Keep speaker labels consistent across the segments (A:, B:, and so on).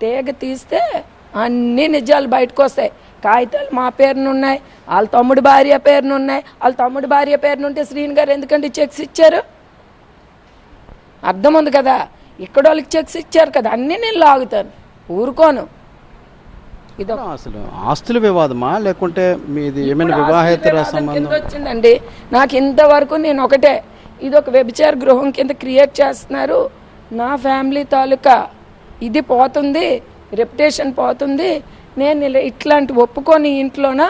A: తీగ తీస్తే అన్ని నిజాలు బయటకు వస్తాయి కాగితాలు మా పేరున ఉన్నాయి వాళ్ళ తమ్ముడు భార్య పేరున ఉన్నాయి వాళ్ళ తమ్ముడు భార్య పేరున ఉంటే శ్రీని గారు ఎందుకంటే చెక్స్ ఇచ్చారు? అర్థం ఉంది కదా? ఇక్కడ వాళ్ళకి చెక్స్ ఇచ్చారు కదా అన్నీ నేను లాగుతాను ఊరుకోను. ఇది
B: అసలు ఆస్తుల వివాదమా? లేకుంటే మీది ఏమైనా వివాహేతర సంబంధం?
A: వచ్చిందండి. నాకు ఇంతవరకు నేను ఒకటే ఇది ఒక వ్యభిచార గృహం కింద క్రియేట్ చేస్తున్నారు నా ఫ్యామిలీ తాలూకా ఇది పోతుంది రెప్యుటేషన్ పోతుంది. నేను ఇలా ఇట్లాంటి ఒప్పుకొని ఇంట్లోన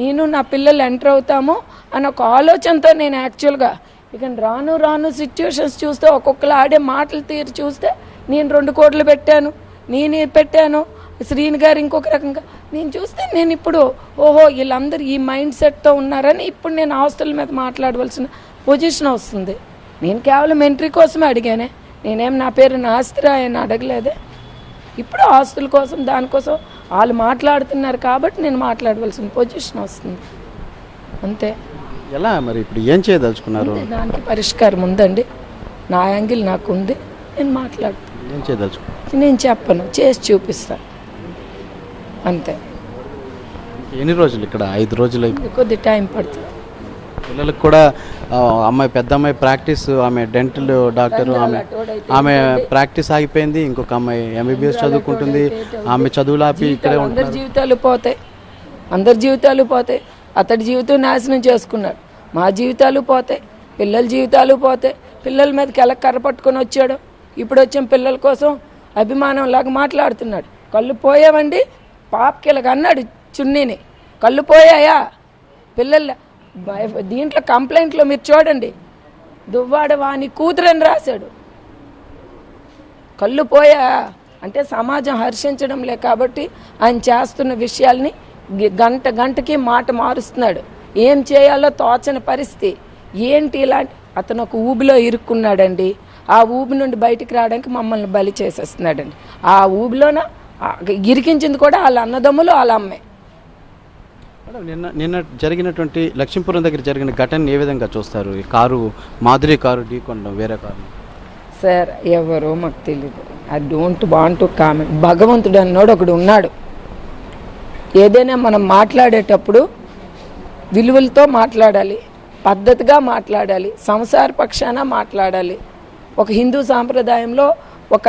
A: నేను నా పిల్లలు ఎంటర్ అవుతాము అని ఒక ఆలోచనతో నేను యాక్చువల్గా ఇక రాను రాను సిచ్యువేషన్స్ చూస్తే ఒక్కొక్కరు ఆడే మాటలు తీరు చూస్తే నేను రెండు కోట్లు పెట్టాను నేను పెట్టాను శ్రీని గారు ఇంకొక రకంగా. నేను చూస్తే నేను ఇప్పుడు ఓహో వీళ్ళందరూ ఈ మైండ్ సెట్తో ఉన్నారని ఇప్పుడు నేను ఆస్తుల మీద మాట్లాడవలసిన పొజిషన్ వస్తుంది. నేను కేవలం ఎంట్రీ కోసమే అడిగానే. నేనేం నా పేరు నా ఆస్తిరా అని అడగలేదే. ఇప్పుడు ఆస్తుల కోసం దానికోసం వాళ్ళు మాట్లాడుతున్నారు కాబట్టి నేను మాట్లాడవలసిన పొజిషన్ వస్తుంది. అంతే.
B: ఎలా మరి ఇప్పుడు ఏం చేయదలుచుకున్నారు?
A: దానికి పరిష్కారం ఉందండి. నా యాంగిల్ నాకు ఉంది. నేను మాట్లాడుతాను
B: ఏం
A: నేను చెప్పను చేసి చూపిస్తాను అంతే.
B: ఎన్ని రోజులు ఇక్కడ? ఐదు రోజులు
A: కొద్ది టైం పడుతుంది.
B: పిల్లలకు కూడా అమ్మాయి పెద్ద అమ్మాయి ప్రాక్టీస్ ఆమె డెంటల్ డాక్టర్ ఆమె ఆమె ప్రాక్టీస్ ఆగిపోయింది ఇంకొక అమ్మాయి ఎంబీబీఎస్ చదువుకుంటుంది ఆమె చదువులు ఆపి ఇక్కడే
A: అందరి జీవితాలు పోతాయి. అందరి జీవితాలు పోతాయి. అతడి జీవితం నాశనం చేసుకున్నాడు. మా జీవితాలు పోతాయి. పిల్లల జీవితాలు పోతాయి. పిల్లల మీదకి ఎలా కర్ర పట్టుకొని వచ్చాడు. ఇప్పుడు వచ్చిన పిల్లల కోసం అభిమానం లాగా మాట్లాడుతున్నాడు. కళ్ళు పోయావండి? పాపకి ఇలాగ అన్నాడు చున్నీని. కళ్ళు పోయాయా? పిల్లల బయ- దీంట్లో కంప్లైంట్లో మీరు చూడండి. దువ్వాడ వాని కూతురని రాశాడు. కళ్ళు పోయా. అంటే సమాజం హర్షించడం లే కాబట్టి ఆయన చేస్తున్న విషయాల్ని గంట గంటకి మాట మారుస్తున్నాడు. ఏం చేయాలో తోచని పరిస్థితి. ఏంటి ఇలాంటి అతను ఒక ఊబిలో ఇరుక్కున్నాడండి. ఆ ఊబి నుండి బయటికి రావడానికి మమ్మల్ని బలి చేసేస్తున్నాడండి. ఆ ఊబిలోన ఇరికించింది కూడా వాళ్ళ అన్నదమ్ములు వాళ్ళ అమ్మే.
B: మేడం, నిన్న నిన్న జరిగినటువంటి లక్ష్మీపురం దగ్గర జరిగిన ఘటన ఏ విధంగా చూస్తారు? ఈ కారు మాధురి కారు ఢీకొనడం వేరే కారు?
A: సార్ ఎవరో మాకు తెలియదు I don't want to comment. భగవంతుడు అన్నోడు ఒకడు ఉన్నాడు. ఏదైనా మనం మాట్లాడేటప్పుడు విలువలతో మాట్లాడాలి పద్ధతిగా మాట్లాడాలి సంసార పక్షాన మాట్లాడాలి. ఒక హిందూ సాంప్రదాయంలో ఒక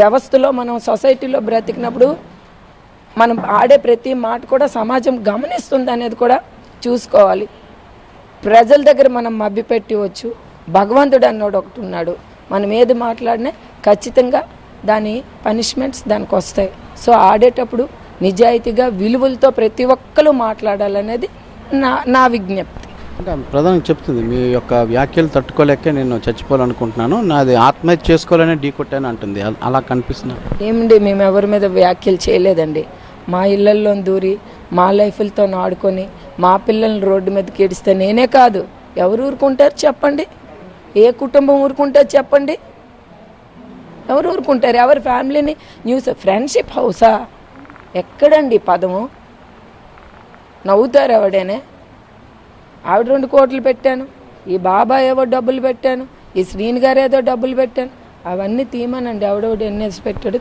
A: వ్యవస్థలో మనం సొసైటీలో బ్రతికినప్పుడు మనం ఆడే ప్రతి మాట కూడా సమాజం గమనిస్తుంది అనేది కూడా చూసుకోవాలి. ప్రజల దగ్గర మనం మభ్యపెట్టవచ్చు భగవంతుడు అన్నోడు ఒకటి ఉన్నాడు. మనం ఏది మాట్లాడినా ఖచ్చితంగా దాని పనిష్మెంట్స్ దానికి వస్తాయి. సో ఆడేటప్పుడు నిజాయితీగా విలువలతో ప్రతి ఒక్కరు మాట్లాడాలనేది నా నా విజ్ఞప్తి.
B: అంటే ప్రధానం చెప్తుంది మీ యొక్క వ్యాఖ్యలు తట్టుకోలేకే నేను చచ్చిపోవాలనుకుంటున్నాను. నాది ఆత్మహత్య చేసుకోవాలనే ఢీకొట్టాను అంటుంది. అలా కనిపిస్తున్నా
A: ఏమండి మేము ఎవరి మీద వ్యాఖ్యలు చేయలేదండి. మా ఇళ్ళల్లో దూరి మా లైఫ్లతో ఆడుకొని మా పిల్లల్ని రోడ్డు మీదకి ఏడిస్తే నేనే కాదు. ఎవరు ఊరుకుంటారు చెప్పండి? ఏ కుటుంబం ఊరుకుంటారు చెప్పండి? ఎవరు ఊరుకుంటారు? ఎవరి ఫ్యామిలీని? న్యూస్ ఫ్రెండ్షిప్ హౌసా? ఎక్కడండి పదము? నవ్వుతారు ఎవడేనే? ఆవిడ రెండు కోట్లు పెట్టాను ఈ బాబాయ్ ఏవో డబ్బులు పెట్టాను ఈ శ్రీని గారు ఏదో డబ్బులు పెట్టాను అవన్నీ తీమానండి. ఆవిడోడు ఎన్నేసి పెట్టాడు.